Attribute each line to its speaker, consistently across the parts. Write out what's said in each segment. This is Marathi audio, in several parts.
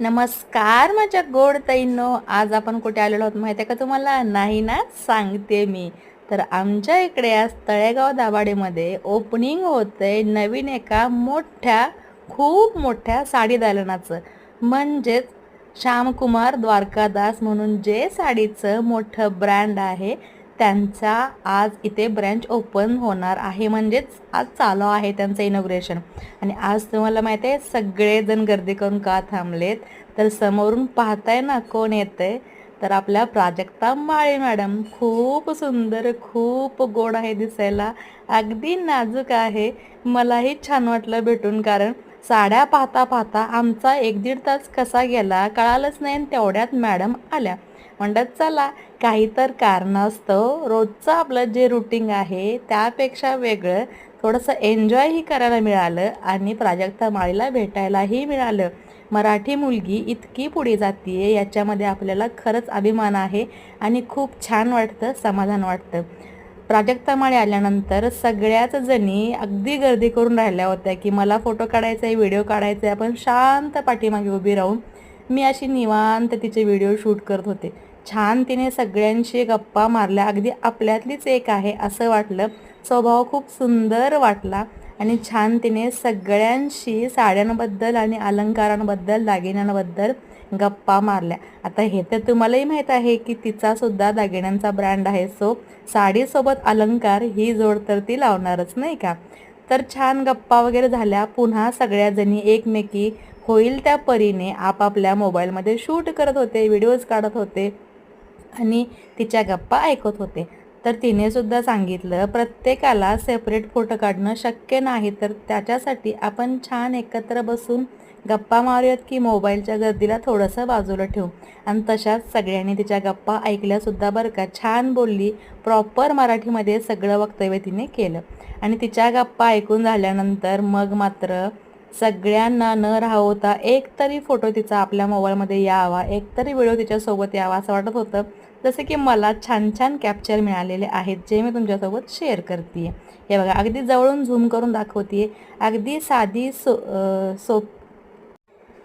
Speaker 1: नमस्कार माझ्या गोड ताईंनो. आज आपण कुठे आलेलो आहोत माहिती आहे का तुम्हाला? नाही ना सांगते मी. तर आमच्या इकडे आज तळेगाव दाभाडेमध्ये ओपनिंग होतंय नवीन एका मोठ्या खूप मोठ्या साडी दालनाचं. म्हणजेच श्यामकुमार द्वारकादास म्हणून जे साडीचं मोठं ब्रँड आहे त्यांचा आज इथे ब्रँच ओपन होणार आहे. म्हणजेच आज चालू आहे त्यांचं इनॉग्रेशन आणि आज तुम्हाला माहिती आहे सगळेजण गर्दी करून का थांबलेत? तर समोरून पाहताय ना कोण येतंय? तर आपल्या प्राजक्ता माळे मॅडम. खूप सुंदर खूप गोड आहे दिसायला. अगदी नाजूक आहे. मलाही छान वाटलं भेटून कारण साड्या पाहता पाहता आमचा एक दीड तास कसा गेला कळालंच नाही आणि तेवढ्यात मॅडम आल्या. म्हणत चला काही तर असतं. रोजचं आपलं जे रुटीन आहे त्यापेक्षा वेगळं थोडंसं एन्जॉयही करायला मिळालं आणि प्राजक्ता माळीला भेटायलाही मिळालं. मराठी मुलगी इतकी पुढे जाते याच्यामध्ये आपल्याला खरंच अभिमान आहे आणि खूप छान वाटतं समाधान वाटतं. प्राजक्ता माळी आल्यानंतर सगळ्याच जणी अगदी गर्दी करून राहिल्या होत्या की मला फोटो काढायचा आहे व्हिडिओ काढायचा आहे आपण शांत पाठीमागे उभी राहून मी अशी निवांत तिचे व्हिडिओ शूट करत होते. छान तिने सगळ्यांशी गप्पा मारल्या. अगदी आपल्यातलीच एक आहे असं वाटलं. स्वभाव खूप सुंदर वाटला आणि छान तिने सगळ्यांशी साड्यांबद्दल आणि अलंकारांबद्दल दागिन्यांबद्दल गप्पा मारल्या. आता हे तर तुम्हालाही माहीत आहे की तिचासुद्धा दागिन्यांचा ब्रँड आहे. सो साडीसोबत अलंकार ही जोड तर ती लावणारच नाही का? तर छान गप्पा वगैरे झाल्या. पुन्हा सगळ्याजणी एकमेकी होईल त्या परीने आपापल्या मोबाईलमध्ये शूट करत होते व्हिडिओज काढत होते आणि तिच्या गप्पा ऐकत होते. तर तिने सुद्धा सांगितलं प्रत्येकाला सेपरेट फोटो काढणं शक्य नाही तर त्याच्यासाठी आपण छान एकत्र बसून गप्पा मारूयात की मोबाईलच्या गर्दीला थोडंसं बाजूला ठेवू. आणि तशाच सगळ्यांनी तिच्या गप्पा ऐकल्यासुद्धा बरं का छान बोलली प्रॉपर मराठीमध्ये सगळं वक्तव्य तिने केलं. आणि तिच्या गप्पा ऐकून झाल्यानंतर मग मात्र सगळ्यांना न राहवता एक तरी फोटो तिचा आपल्या मोबाईलमध्ये यावा एक तरी व्हिडिओ तिच्यासोबत यावा असं वाटत होतं. जसं की मला छान छान कॅप्चर मिळालेले आहेत जे मी तुमच्यासोबत शेअर करते हे बघा अगदी जवळून झूम करून दाखवते अगदी साधी सो सो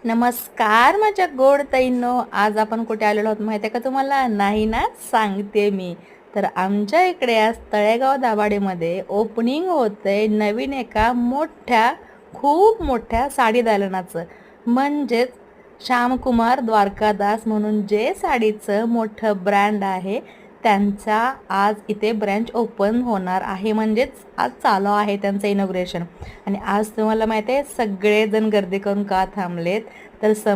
Speaker 1: नमस्कार माझ्या गोड ताईंनो. आज आपण कुठे आलेलो आहोत माहिती आहे का तुम्हाला? नाही ना? सांगते मी. तर आमच्या इकडे आज तळेगाव दाभाडेमध्ये ओपनिंग होतंय नवीन एका मोठ्या खूप मोठ्या साडी दालनाचं. म्हणजेच श्यामकुमार द्वारकादास म्हणून जे साडीचं मोठं ब्रँड आहे त्यांचा आज इथे ब्रँच ओपन होणार आहे. म्हणजेच आज चालू आहे त्यांचं इनॉग्रेशन आणि आज तुम्हाला माहिती आहे सगळेजण गर्दी करून का थांबलेत? तर सम